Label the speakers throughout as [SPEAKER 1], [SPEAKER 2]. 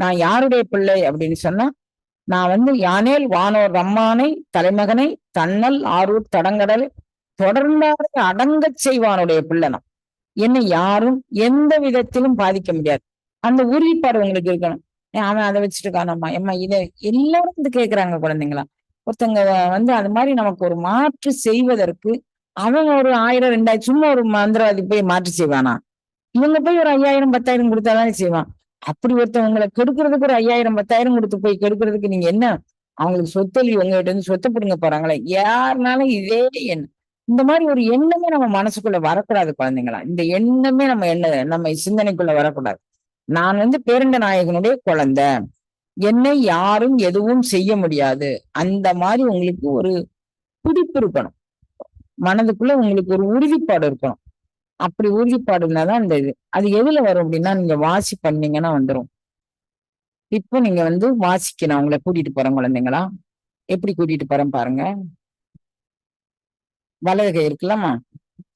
[SPEAKER 1] நான் யாருடைய பிள்ளை அப்படின்னு சொன்னா நான் வந்து யானேல் வானோர் ரம்மானை தலைமகனை தன்னல் ஆரூர் தடங்கடல் தொடர்ந்தாரை அடங்கச் செய்வானுடைய பிள்ளை நான். என்னை யாரும் எந்த விதத்திலும் பாதிக்க முடியாது. அந்த உறுதிப்பாடு உங்களுக்கு இருக்கணும். அவன் அதை வச்சுட்டு காணாமா எம்மா இதை எல்லாரும் வந்து கேக்குறாங்க குழந்தைங்களா. ஒருத்தங்க வந்து அது மாதிரி நமக்கு ஒரு மாற்று செய்வதற்கு அவன் ஒரு ஆயிரம் ரெண்டாயிரம் சும்மா ஒரு மந்திரவாதி போய் மாற்று செய்வானா? இவங்க போய் ஒரு ஐயாயிரம் பத்தாயிரம் கொடுத்தாதானே செய்வான். அப்படி ஒருத்தவங்களை கெடுக்கிறதுக்கு ஒரு ஐயாயிரம் பத்தாயிரம் கொடுத்து போய் கெடுக்கிறதுக்கு நீங்க என்ன? அவங்களுக்கு சொத்தொழி உங்ககிட்ட இருந்து சொத்தை பிடுங்க போறாங்களே? யாருனாலும் இதே எண்ணம். இந்த மாதிரி ஒரு எண்ணமே நம்ம மனசுக்குள்ள வரக்கூடாது குழந்தைங்களா? இந்த எண்ணமே நம்ம என்ன நம்ம சிந்தனைக்குள்ள வரக்கூடாது. நான் வந்து பேரண்ட நாயகனுடைய குழந்தை. என்னை யாரும் எதுவும் செய்ய முடியாது. அந்த மாதிரி உங்களுக்கு ஒரு பிடிப்பு இருக்கணும். மனதுக்குள்ள உங்களுக்கு ஒரு உறுதிப்பாடு இருக்கணும். அப்படி உறுதிப்பாடு தான் அந்த இது. அது எதுல வரும் அப்படின்னா நீங்க வாசி பண்ணீங்கன்னா வந்துடும் இப்போ நீங்க வந்து வாசிக்கணும். அவங்கள கூட்டிட்டு போறேன் குழந்தைங்களா? எப்படி கூட்டிட்டு போறேன் பாருங்க. வலது கை இருக்கலாமா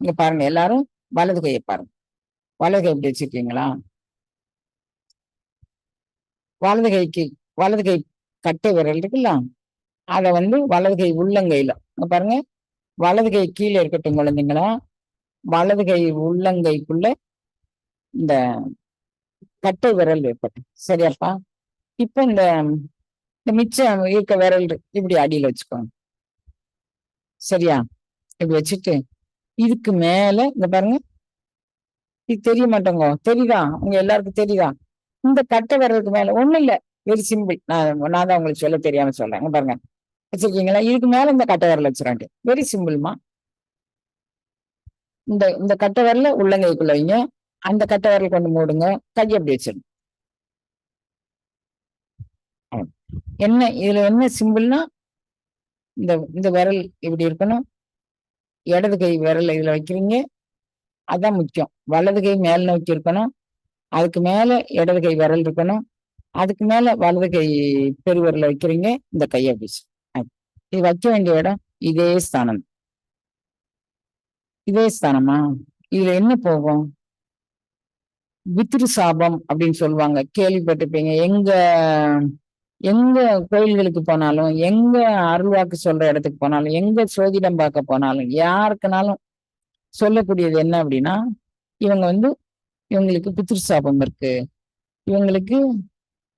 [SPEAKER 1] இங்க பாருங்க எல்லாரும் வலது கையை பாருங்க. வலது கை எப்படி வச்சிருக்கீங்களா? வலது கைக்கு வலது கை கட்டை விரல் இருக்குல்ல? அதை வந்து வலது கை உள்ளங்கையில. இங்க பாருங்க. வலது கை கீழே இருக்கட்டும் குழந்தைங்களா. வலது கை உள்ளங்கைக்குள்ள இந்த கட்டை விரல் இருக்கட்டும் சரியாப்பா? இப்ப இந்த இந்த மிச்சம் இருக்க விரல் இப்படி அடியில வச்சுக்கோங்க. சரியா? இப்படி வச்சுட்டு இதுக்கு மேல இந்த பாருங்க. இது தெரிய மாட்டோங்க. தெரியுதா? உங்க எல்லாருக்கும் தெரியுதா? இந்த கட்டை விரலுக்கு மேல ஒண்ணும் இல்ல. வெரி சிம்பிள் நான் நான் தான் உங்களுக்கு சொல்ல தெரியாம சொல்றேன். பாருங்க. வச்சிருக்கீங்களா? இதுக்கு மேல இந்த கட்டை விரல் வச்சிடாண்டு வெரி சிம்பிள்மா இந்த இந்த கட்டை வரல உள்ளங்கைக்குள்ள வைங்க. அந்த கட்டை வரல கொண்டு மூடுங்க. கையை அப்படி வச்சிருங்க. என்ன இதுல என்ன சிம்பிள்னா இந்த இந்த விரல் இப்படி இருக்கணும். இடது கை விரல் இதுல வைக்கிறீங்க. அதான் முக்கியம். வலது கை மேல் நோக்கி இருக்கணும். அதுக்கு மேல இடது கை விரல் இருக்கணும். அதுக்கு மேல வலது கை பெருவிரல வைக்கிறீங்க. இந்த கையை அப்படி இது வைக்க வேண்டிய இடம் இதே ஸ்தானம். இதே ஸ்தானமா இதுல என்ன போகும்? வித்ரு சாபம் அப்படின்னு சொல்லுவாங்க. கேள்விப்பட்டிருப்பீங்க. எங்க எங்க கோயில்களுக்கு போனாலும் எங்க அருள்வாக்கு சொல்ற இடத்துக்கு போனாலும் எங்க சோதிடம் பார்க்க போனாலும் யாருக்குனாலும் சொல்லக்கூடியது என்ன அப்படின்னா இவங்க வந்து இவங்களுக்கு பித்ரு சாபம் இருக்கு. இவங்களுக்கு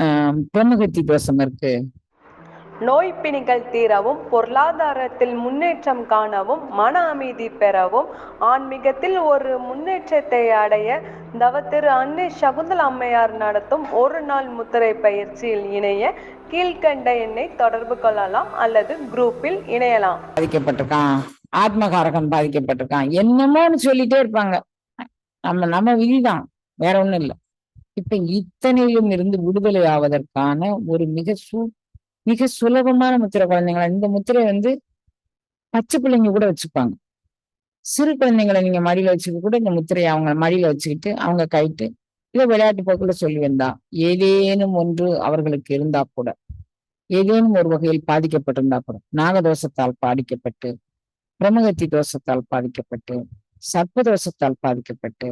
[SPEAKER 1] ஆஹ் பிரம்மகத்தி தோஷம் இருக்கு.
[SPEAKER 2] நோய் பிணிகள் தீரவும் பொருளாதாரத்தில் முன்னேற்றம் காணவும் மன அமைதி பெறவும் ஆன்மீகத்தில் ஒரு முன்னேற்றத்தை அடைய தவத்திரு அன்னை சகுந்தல அம்மையார் நடத்தும் ஒரு நாள் முத்திரை பயிற்சியில் இணைய கீழ்கண்ட எண்ணை தொடர்பு கொள்ளலாம் அல்லது குரூப்பில் இணையலாம்.
[SPEAKER 1] பாதிக்கப்பட்டிருக்கான். ஆத்மகாரகம் பாதிக்கப்பட்டிருக்கான். என்னமோன்னு சொல்லிட்டே இருப்பாங்க. நம்ம நம்ம விதிதான். வேற ஒண்ணும் இல்லை. இப்ப இத்தனையிலும் இருந்து விடுதலை ஆவதற்கான ஒரு மிக சூ மிக சுலபமான முத்திரை குழந்தைங்களா? இந்த முத்திரை வந்து பச்சை பிள்ளைங்க கூட வச்சுப்பாங்க. சிறு குழந்தைங்களை நீங்க மடியில வச்சுக்க கூட இந்த முத்திரையை அவங்க மடியில வச்சுக்கிட்டு அவங்க கைட்டு இதை விளையாட்டு போக்குள்ள சொல்லி வந்தா ஏதேனும் ஒன்று அவர்களுக்கு இருந்தா கூட ஏதேனும் ஒரு வகையில் பாதிக்கப்பட்டிருந்தா கூட நாகதோஷத்தால் பாதிக்கப்பட்டு பிரமகத்தி தோஷத்தால் பாதிக்கப்பட்டு சர்ப்பதோஷத்தால் பாதிக்கப்பட்டு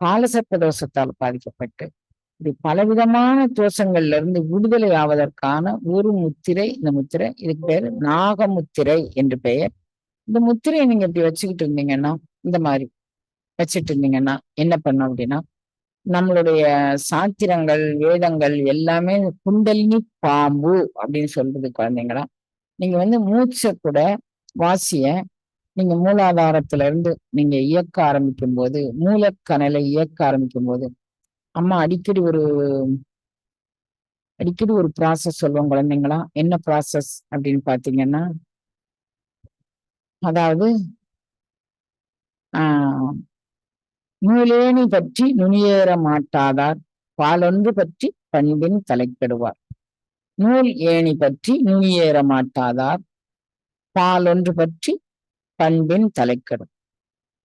[SPEAKER 1] காலசர்ப்ப தோஷத்தால் பாதிக்கப்பட்டு இப்படி பலவிதமான தோஷங்கள்ல இருந்து விடுதலை ஆவதற்கான ஒரு முத்திரை இந்த முத்திரை இதுக்கு பேரு நாகமுத்திரை என்று பெயர். இந்த முத்திரையை நீங்க இப்படி வச்சுக்கிட்டு இருந்தீங்கன்னா இந்த மாதிரி வச்சுட்டு இருந்தீங்கன்னா என்ன பண்ணும் அப்படின்னா நம்மளுடைய சாத்திரங்கள் வேதங்கள் எல்லாமே குண்டலினி பாம்பு அப்படின்னு சொல்றது குழந்தைங்களா. நீங்க வந்து மூச்சை கூட வாசிய நீங்க மூலாதாரத்துல இருந்து நீங்க இயக்க ஆரம்பிக்கும் போது மூலக்கணலை இயக்க ஆரம்பிக்கும் போது அம்மா அடிக்கடி ஒரு அடிக்கடி ஒரு ப்ராசஸ் சொல்லுவோம் குழந்தைங்களா? என்ன ப்ராசஸ் அப்படின்னு பாத்தீங்கன்னா அதாவது ஆஹ் நூலேணி பற்றி நுனியேற மாட்டாதார் பாலொன்று பற்றி பண்பின் தலைக்கெடுவார். நூல் ஏணி பற்றி நுனியேற மாட்டாதார் பாலொன்று பற்றி பண்பின் தலைக்கெடும்.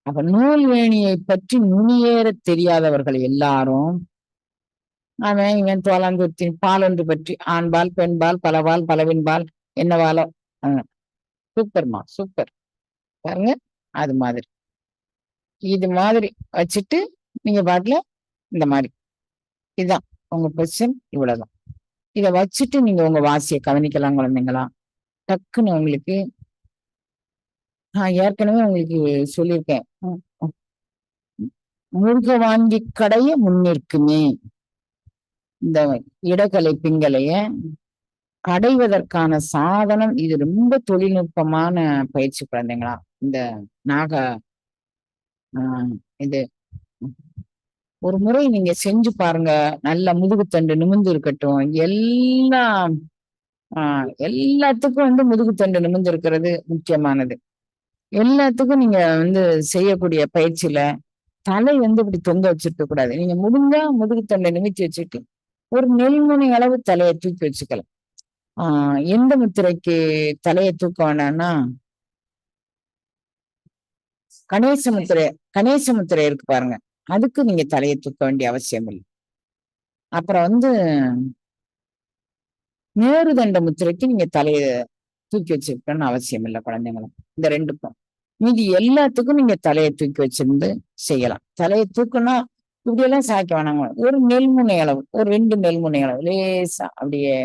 [SPEAKER 1] அப்ப நூல் வேணியை பற்றி நுனியேற தெரியாதவர்கள் எல்லாரும் அவன் இவன் தோலாந்துத்தி ஒன்று பற்றி ஆண்பால் பெண்பால் பலவால் பலவின்பால் என்னவாலோ சூப்பர்மா சூப்பர் பாருங்க அது மாதிரி. இது மாதிரி வச்சுட்டு நீங்க பாட்டுல இந்த மாதிரி. இதுதான் உங்க பொசிஷன் இவ்வளவுதான். இதை வச்சுட்டு நீங்க உங்க வாசியை கவனிக்கலாம் குழந்தைங்களா? டக்குன்னு உங்களுக்கு நான் ஏற்கனவே உங்களுக்கு சொல்லியிருக்கேன். மூழ்க வாங்கி கடைய முன்னிற்குமே. இந்த இடகலை பிங்கலைய கடைவதற்கான சாதனம். இது ரொம்ப தொழில்நுட்பமான பயிற்சி குழந்தைங்களா. இந்த நாக ஆஹ் இது. ஒரு முறை நீங்க செஞ்சு பாருங்க. நல்ல முதுகுத்தண்டு நிமிர்ந்து இருக்கட்டும். எல்லாம் ஆஹ் எல்லாத்துக்கும் வந்து முதுகுத்தண்டு நிமிர்ந்து இருக்கிறது முக்கியமானது. எல்லாத்துக்கும் நீங்க வந்து செய்யக்கூடிய பயிற்சியில தலை வந்து இப்படி தொங்க வச்சிருக்க கூடாது. நீங்க முடிஞ்சா முதுகு தொண்டை நிமித்தி வச்சுட்டு ஒரு நெல்முனை அளவு தலையை தூக்கி வச்சுக்கலாம். ஆஹ் எந்த முத்திரைக்கு தலையை தூக்க வேணாம்னா கணேச முத்திரை கணேச முத்திரை இருக்கு பாருங்க. அதுக்கு நீங்க தலையை தூக்க வேண்டிய அவசியம் இல்லை. அப்புறம் வந்து மேருதண்ட முத்திரைக்கு நீங்க தலையை தூக்கி வச்சிருக்கணும்னு அவசியம் இல்லை குழந்தைங்களும் இந்த ரெண்டுக்கும் மீதி எல்லாத்துக்கும் நீங்க தலையை தூக்கி வச்சிருந்து செய்யலாம். தலையை தூக்குனா இப்படியெல்லாம் சாய்க்க வேணாங்க ஒரு நெல்முனை அளவு ஒரு ரெண்டு நெல்முனை அளவு லேசா அப்படியே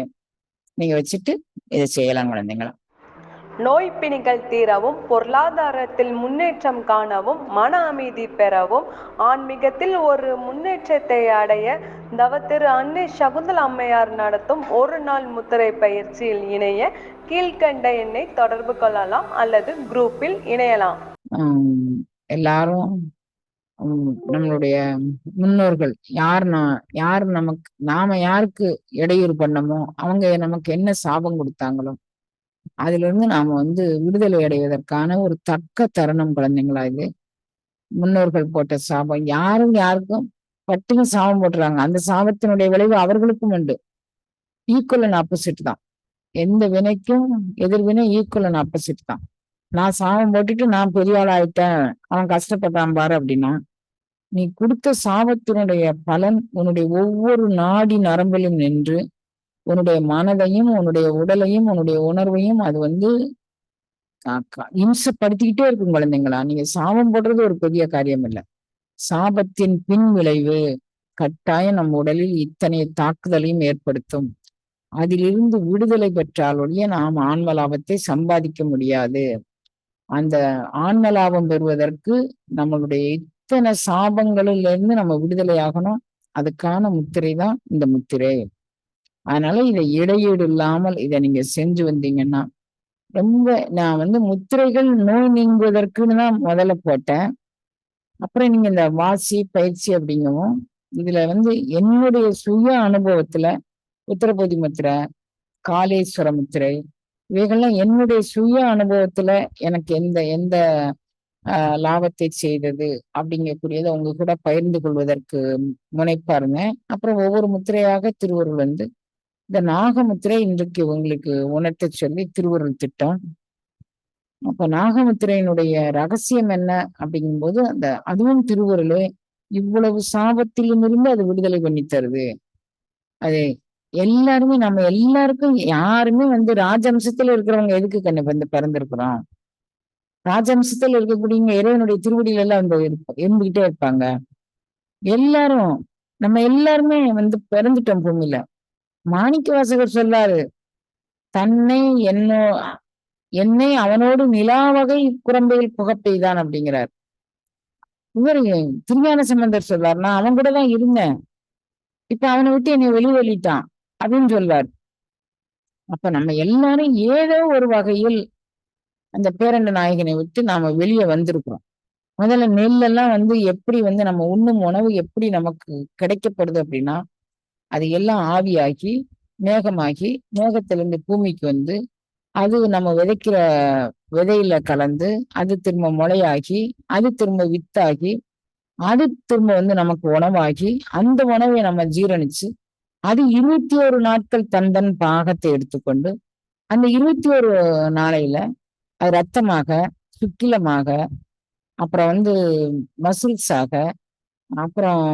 [SPEAKER 1] நீங்க வச்சுட்டு இதை செய்யலாம் குழந்தைங்களாம்
[SPEAKER 2] நோய் பிணிகள் தீரவும் பொருளாதாரத்தில் முன்னேற்றம் காணவும் மன அமைதி பெறவும் ஆன்மீகத்தில் ஒரு முன்னேற்றத்தை அடைய தவத்திரு அன்னை சகுந்தல அம்மையார் நடத்தும் ஒரு நாள் முத்திரை பயிற்சியில் இணைய கீழ்கண்ட எண்ணை தொடர்பு கொள்ளலாம் அல்லது குரூப்பில் இணையலாம்.
[SPEAKER 1] எல்லாரும் உம் நம்மளுடைய முன்னோர்கள் யார் நான் யார் நமக்கு நாம யாருக்கு இடையூறு பண்ணமோ அவங்க நமக்கு என்ன சாபம் கொடுத்தாங்களோ அதிலிருந்து நாம வந்து விடுதலை அடைவதற்கான ஒரு தக்க தருணம் குழந்தைங்களா இது. முன்னோர்கள் போட்ட சாபம். யாரும் யாருக்கும் பட்டுன்னு சாபம் போட்டுறாங்க. அந்த சாபத்தினுடைய விளைவு அவர்களுக்கும் உண்டு. ஈக்குவல் அண்ட் ஆப்போசிட் தான். எந்த வினைக்கும் எதிர்வினை ஈக்குவல் அண்ட் ஆப்போசிட் தான். நான் சாபம் போட்டுட்டு நான் பெரிய ஆள் ஆயிட்டேன். அவன் கஷ்டப்பட்டான் பாரு அப்படின்னா நீ கொடுத்த சாபத்தினுடைய பலன் உன்னுடைய ஒவ்வொரு நாடி நரம்பிலும் நின்று உன்னுடைய மனதையும் உன்னுடைய உடலையும் உன்னுடைய உணர்வையும் அது வந்து இம்சப்படுத்திக்கிட்டே இருக்கும் குழந்தைங்களா? நீங்க சாபம் போடுறது ஒரு பெரிய காரியம் இல்லை சாபத்தின் பின் விளைவு கட்டாயம் நம் உடலில் இத்தனை தாக்குதலையும் ஏற்படுத்தும். அதிலிருந்து விடுதலை பெற்றாலொழிய நாம் ஆன்ம லாபத்தை சம்பாதிக்க முடியாது. அந்த ஆன்ம லாபம் பெறுவதற்கு நம்மளுடைய இத்தனை சாபங்களிலிருந்து நம்ம விடுதலை ஆகணும் அதுக்கான முத்திரை தான் இந்த முத்திரை. அதனால இதை இடையீடு இல்லாமல் இதை நீங்க செஞ்சு வந்தீங்கன்னா ரொம்ப நான் வந்து முத்திரைகள் நோய் நீங்குவதற்குன்னு தான் முதல்ல போட்டேன். அப்புறம் நீங்க இந்த வாசி பயிற்சி அப்படிங்கவும் இதுல வந்து என்னுடைய சுய அனுபவத்துல உத்தரபோதி முத்திரை காளேஸ்வர முத்திரை இவைகள்லாம் என்னுடைய சுய அனுபவத்துல எனக்கு எந்த எந்த லாபத்தை செய்தது அப்படிங்கக்கூடியதை உங்க கூட பகிர்ந்து கொள்வதற்கு முனைப்பாருங்க. அப்புறம் ஒவ்வொரு முத்திரையாக திருவருள் வந்து இந்த நாகமுத்திரை இன்றைக்கு உங்களுக்கு உணர்த்த சொல்லி திருவருள் திட்டம் அப்ப நாகமுத்திரையினுடைய ரகசியம் என்ன அப்படிங்கும்போது அந்த அதுவும் திருவருளே இவ்வளவு சாபத்திலும் இருந்து அது விடுதலை பண்ணி தருது. அது எல்லாருமே நம்ம எல்லாருக்கும் யாருமே வந்து ராஜம்சத்துல இருக்கிறவங்க எதுக்கு கண்ணு வந்து பிறந்திருக்கிறோம்? ராஜம்சத்துல இருக்கக்கூடியவங்க இறைவனுடைய திருவடியில எல்லாம் வந்து இருந்துகிட்டே இருப்பாங்க. எல்லாரும் நம்ம எல்லாருமே வந்து பிறந்துட்டோம் பூமியில. மாணிக்க வாசகர் சொல்லாரு தன்னை என்னோ என்னை அவனோடு நிலாவகை குரம்பையில் புகப்பெய்தான் அப்படிங்கிறார். இவர் திருஞான சம்பந்தர் சொல்றார் நான் அவன் கூட தான் இருந்தேன். இப்ப அவனை விட்டு என்னை வெளிவெளிட்டான் அப்படின்னு சொல்வார். அப்ப நம்ம எல்லாரும் ஏதோ ஒரு வகையில் அந்த பேரண்ட நாயகனை விட்டு நாம வெளியே வந்திருக்கிறோம். முதல்ல நெல்லெல்லாம் வந்து எப்படி வந்து நம்ம உண்ணும் உணவு எப்படி நமக்கு கிடைக்கப்படுது அப்படின்னா அது எல்லாம் ஆவியாக்கி மேகமாகி மேகத்திலிருந்து பூமிக்கு வந்து அது நம்ம விதைக்கிற விதையில கலந்து அது திரும்ப முளையாக்கி அது திரும்ப வித்தாக்கி அது திரும்ப வந்து நமக்கு உணவாகி அந்த உணவை நம்ம ஜீரணிச்சு அது இருபத்தி ஒரு நாட்கள் தந்தன் பாகத்தை எடுத்துக்கொண்டு அந்த இருபத்தி ஒரு நாளையில அது ரத்தமாக சுக்கிலமாக அப்புறம் வந்து மசில்ஸாக அப்புறம்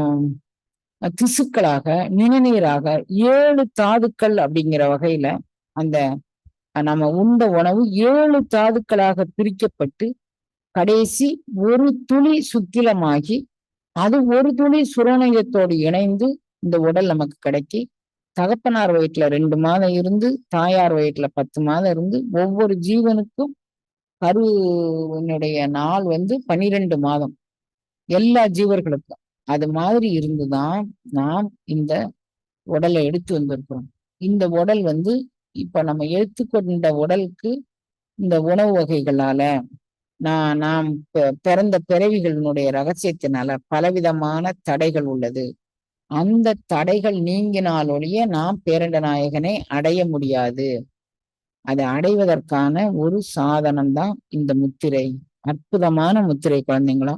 [SPEAKER 1] திசுக்களாக நிணநீராக ஏழு தாதுக்கள் அப்படிங்கிற வகையில அந்த நம்ம உண்ட உணவு ஏழு தாதுக்களாக பிரிக்கப்பட்டு கடைசி ஒரு துளி சுக்கிலமாகி அது ஒரு துளி சுரணயத்தோடு இணைந்து இந்த உடல் நமக்கு கிடைக்கி தகப்பனார் வயிற்றுல ரெண்டு மாதம் இருந்து தாயார் வயிற்றுல பத்து மாதம் இருந்து ஒவ்வொரு ஜீவனுக்கும் கருவினுடைய நாள் வந்து பனிரெண்டு மாதம். எல்லா ஜீவர்களுக்கும். அது மாதிரி இருந்துதான் நாம் இந்த உடலை எடுத்து வந்திருக்கிறோம். இந்த உடல் வந்து இப்ப நம்ம எடுத்துக்கொண்ட உடலுக்கு இந்த உணவு வகைகளால நான் நாம் பிறந்த பிறவிகளினுடைய ரகசியத்தினால பலவிதமான தடைகள் உள்ளது. அந்த தடைகள் நீங்கினால் ஒழிய நாம் பேரண்ட நாயகனை அடைய முடியாது. அதை அடைவதற்கான ஒரு சாதனம் தான் இந்த முத்திரை. அற்புதமான முத்திரை குழந்தைங்களா.